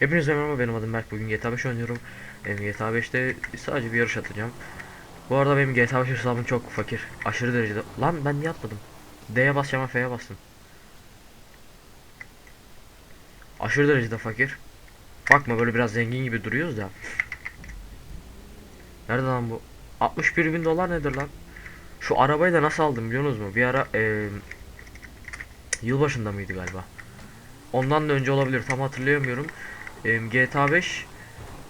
Hepinize merhaba benim adım Berk. Bugün GTA 5 oynuyorum. Em, GTA 5'te sadece bir yarış atacağım. Bu arada benim GTA 5 hesabım çok fakir. Aşırı derecede. Lan ben niye atladım D'ye basacağım F'ye bastım. Aşırı derecede fakir. Bakma böyle biraz zengin gibi duruyoruz da Nerede lan bu? 61 bin dolar nedir lan? Şu arabayı da nasıl aldım biliyorsunuz mu? Bir ara em, Yılbaşında mıydı galiba? Ondan da önce olabilir. Tam hatırlayamıyorum GTA 5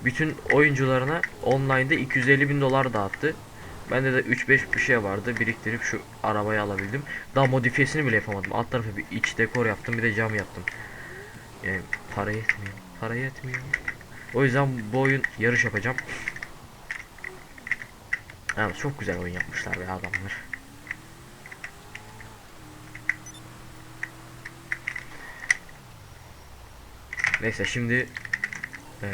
bütün oyuncularına online'da 250 bin dolar dağıttı. Bende de 3-5 bir şey vardı. Biriktirip şu arabayı alabildim. Daha modifiyesini bile yapamadım. Alt tarafı bir iç dekor yaptım. Bir de cam yaptım. Yani para yetmiyor. Para yetmiyor. O yüzden bu oyun yarış yapacağım. Yalnız çok güzel oyun yapmışlar be adamlar. Neyse şimdi Eee,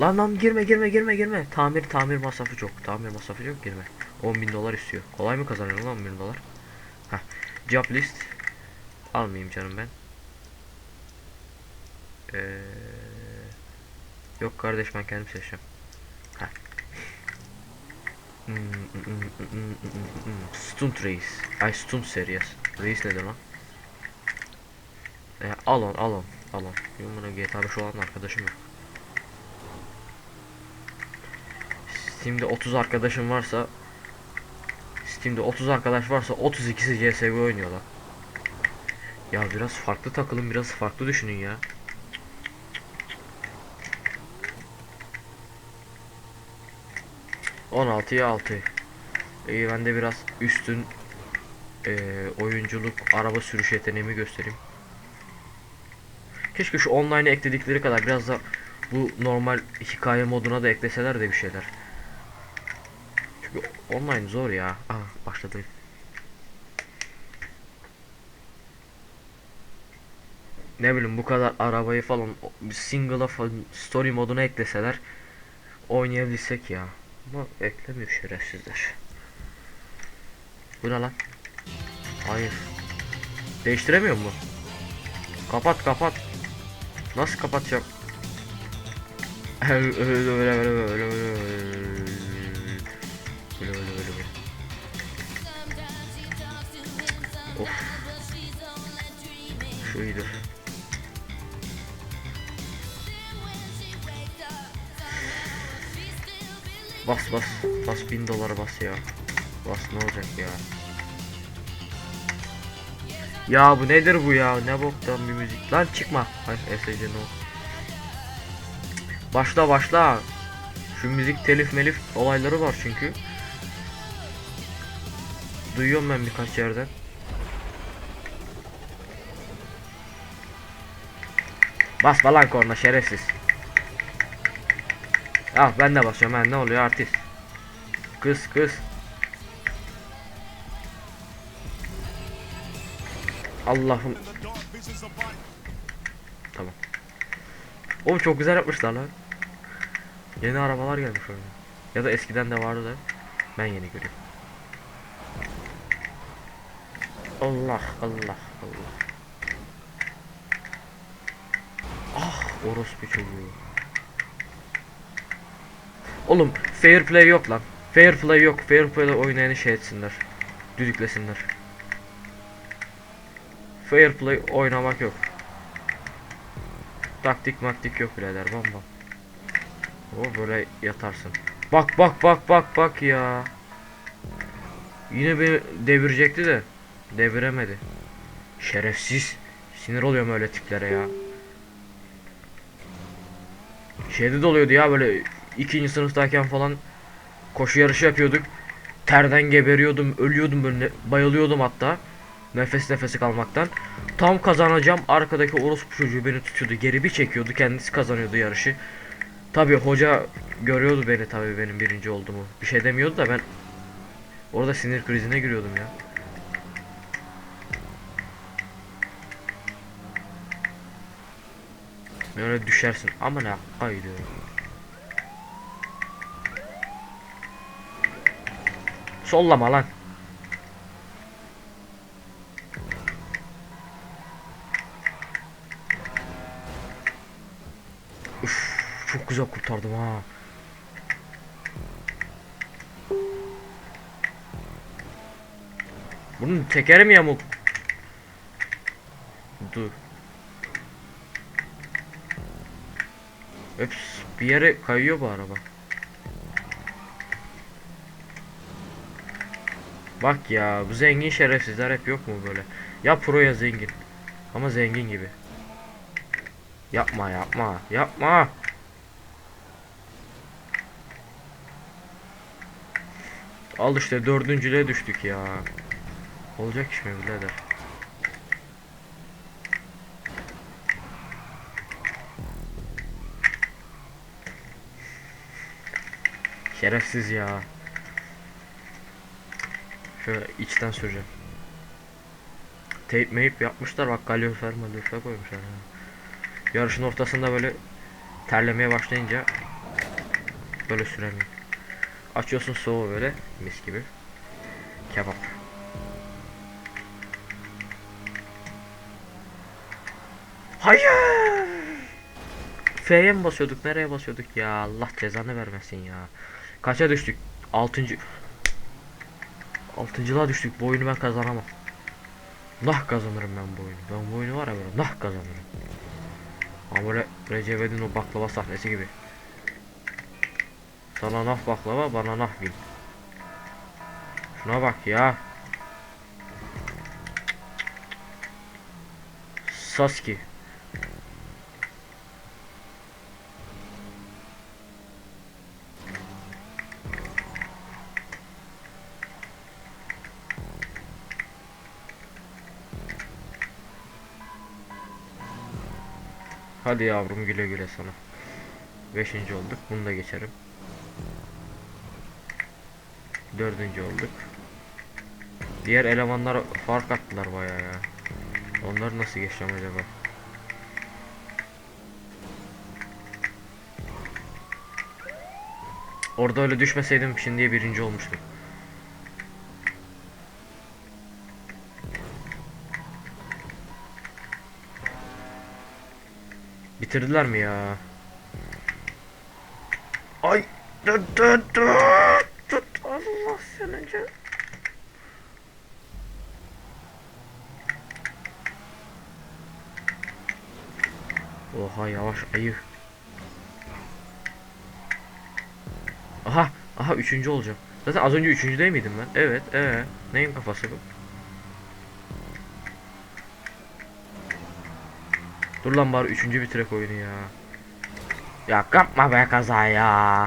lan lan girme girme girme girme. Tamir tamir masrafı çok. Tamir masrafı çok girme. 10 bin dolar istiyor. Kolay mı kazanıyorum lan 10 bin dolar? Heh. Job list. Almayayım canım ben. Eee, yok kardeş ben kendim seçeceğim. Heh. Stunt Reis. Ay Stunt Series. Reis nedir lan? E, al on on on. Benim buna GTA 5 olan arkadaşım yok. Steam'de 30 arkadaşım varsa Steam'de 30 arkadaş varsa 32'si CSGO oynuyorlar. Ya biraz farklı takılın, biraz farklı düşünün ya. ...16'ya 6. İyi ben de biraz üstün... eee, oyunculuk, araba sürüş yeteneğimi göstereyim. Keşke şu online'e ekledikleri kadar biraz da... ...bu normal hikaye moduna da ekleseler de bir şeyler. Çünkü online zor ya. Aha başladı. Ne bileyim bu kadar arabayı falan single'a story moduna ekleseler oynayabilsek ya. Ama eklemiyor şerefsizler. Bu ne lan? Hayır. Değiştiremiyor mu? Kapat kapat. Nasıl kapatacağım? of. Şu iyidir. Bas bas. Bas bin dolar bas ya. Bas ne olacak ya. Ya bu nedir bu ya? Ne boktan bir müzik. Lan çıkma. Hayır SC no. Başla başla. Şu müzik telif melif olayları var çünkü. Duyuyorum ben birkaç yerden. Basma lan korna şerefsiz. Ah ben de basıyorum ben ne oluyor artist. Kız kız. Allah'ım. Tamam. Oğlum çok güzel yapmışlar lan. Yeni arabalar gelmiş oyuna. Ya da eskiden de vardı da ben yeni görüyorum. Allah Allah Allah. Ah orospu çocuğu. Oğlum fair play yok lan. Fair play yok. Fair play oynayanı şey etsinler. Düdüklesinler. Fair play oynamak yok. Taktik maktik yok birader bam. O böyle yatarsın. Bak bak bak bak bak ya. Yine beni devirecekti de deviremedi. Şerefsiz. Sinir oluyorum öyle tiplere ya. Şeyde de oluyordu ya böyle ikinci sınıftayken falan koşu yarışı yapıyorduk. Terden geberiyordum, ölüyordum böyle bayılıyordum hatta. Nefes nefesi kalmaktan. Tam kazanacağım arkadaki orospu çocuğu beni tutuyordu. Geri bir çekiyordu kendisi kazanıyordu yarışı. Tabi hoca görüyordu beni tabi benim birinci olduğumu. Bir şey demiyordu da ben orada sinir krizine giriyordum ya. Böyle düşersin ama ne kaydı. Sollama lan. Üf, çok güzel kurtardım ha. Bunun tekeri mi yamuk? Dur. Öps bir yere kayıyor bu araba. Bak ya bu zengin şerefsizler hep yok mu böyle? Ya pro ya zengin. Ama zengin gibi. Yapma yapma yapma. Al işte dördüncülüğe düştük ya. Olacak iş mi birader? Şerefsiz ya. Şöyle içten süreceğim. Tape meyip yapmışlar bak kalorifer malorifer koymuşlar ya. Yarışın ortasında böyle terlemeye başlayınca böyle süremiyorum. Açıyorsun soğuğu böyle mis gibi. Kebap. Hayır. F'ye mi basıyorduk? Nereye basıyorduk ya? Allah cezanı vermesin ya. Kaça düştük? Altıncı. Altıncılığa düştük. Bu oyunu ben kazanamam. Nah kazanırım ben bu oyunu. Ben bu oyunu var ya böyle nah kazanırım. Ama böyle o baklava sahnesi gibi. Sana nah baklava bana nah bin. Şuna bak ya. Sasuke. Hadi yavrum güle güle sana. Beşinci olduk. Bunu da geçerim. Dördüncü olduk. Diğer elemanlar fark attılar bayağı ya. Onları nasıl geçeceğim acaba? Orada öyle düşmeseydim şimdiye birinci olmuştum. Bitirdiler mi ya? Ay! Dur! Tut Allah seni can. Oha yavaş ayı. Aha! Aha üçüncü olacağım. Zaten az önce üçüncü değil miydim ben? Evet, ee. Neyin kafası bu? Dur lan bari üçüncü bitirek oyunu ya. Ya yapma be kaza ya.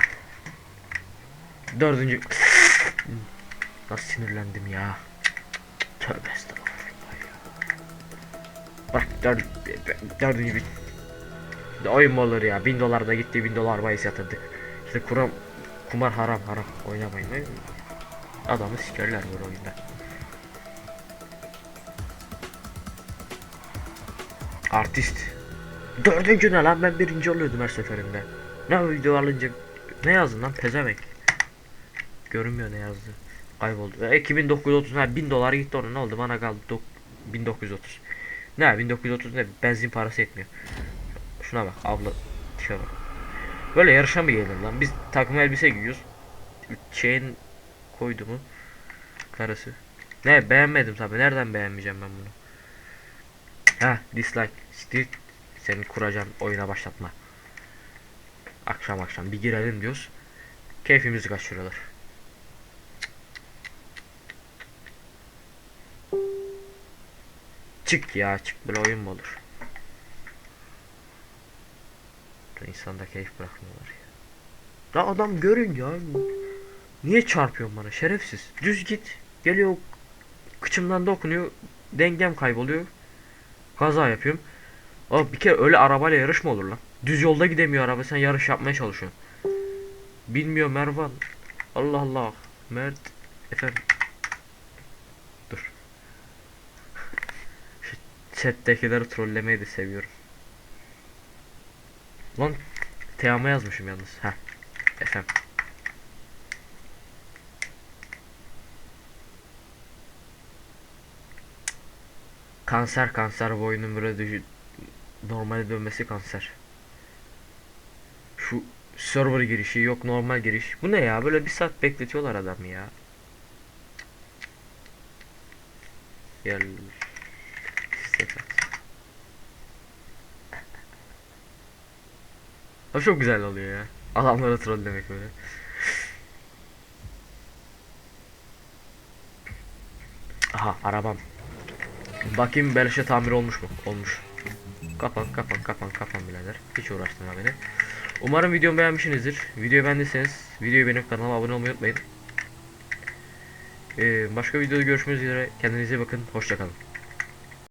Dördüncü. Nasıl sinirlendim ya. Tövbe estağfurullah ya. Bırak dör, dördüncü bit. Oyun mu olur ya? Bin dolar da gitti bin dolar bahis yatırdık. İşte kuram, kumar haram haram oynamayın. Adamı sikerler böyle oyunda. Artist. Dördüncü ne lan ben birinci oluyordum her seferinde. Ne video alınca ne yazdın lan pezevenk. Görünmüyor ne yazdı. Kayboldu. E, 2930 ha 1000 dolar gitti ona ne oldu bana kaldı dok- 1930. Ne 1930 ne benzin parası etmiyor. Şuna bak abla şuna bak. Böyle yarışa mı gelir lan? Biz takım elbise giyiyoruz. Şeyin koydu mu? Karısı. Ne beğenmedim tabi. Nereden beğenmeyeceğim ben bunu? Ha dislike. Siktir. Seni kuracağım oyuna başlatma. Akşam akşam bir girelim diyoruz. Keyfimizi kaçırıyorlar. Çık ya çık böyle oyun mu olur? İnsanda keyif bırakmıyorlar ya. Ya adam görün ya. Niye çarpıyorsun bana şerefsiz? Düz git. Geliyor kıçımdan dokunuyor. Dengem kayboluyor. Kaza yapıyorum. Abi bir kere öyle arabayla yarış mı olur lan? Düz yolda gidemiyor araba sen yarış yapmaya çalışıyorsun. Bilmiyor Mervan. Allah Allah. Mert. Efendim. Dur. Şu chat'tekileri trollemeyi de seviyorum. Lan Teama yazmışım yalnız. Ha. Efendim. Kanser kanser boynun böyle düşü normale dönmesi kanser. Şu server girişi yok normal giriş. Bu ne ya? Böyle bir saat bekletiyorlar adamı ya. Gel. O çok güzel oluyor ya. Adamları trollemek böyle. Aha arabam. Bakayım beleşe tamir olmuş mu? Olmuş. Kapan kapan kapan kapan birader. Hiç uğraştırma beni. Umarım videomu beğenmişsinizdir. Videoyu beğendiyseniz videoyu beğenip kanalıma abone olmayı unutmayın. Ee, başka videoda görüşmek üzere. Kendinize bakın. Hoşçakalın.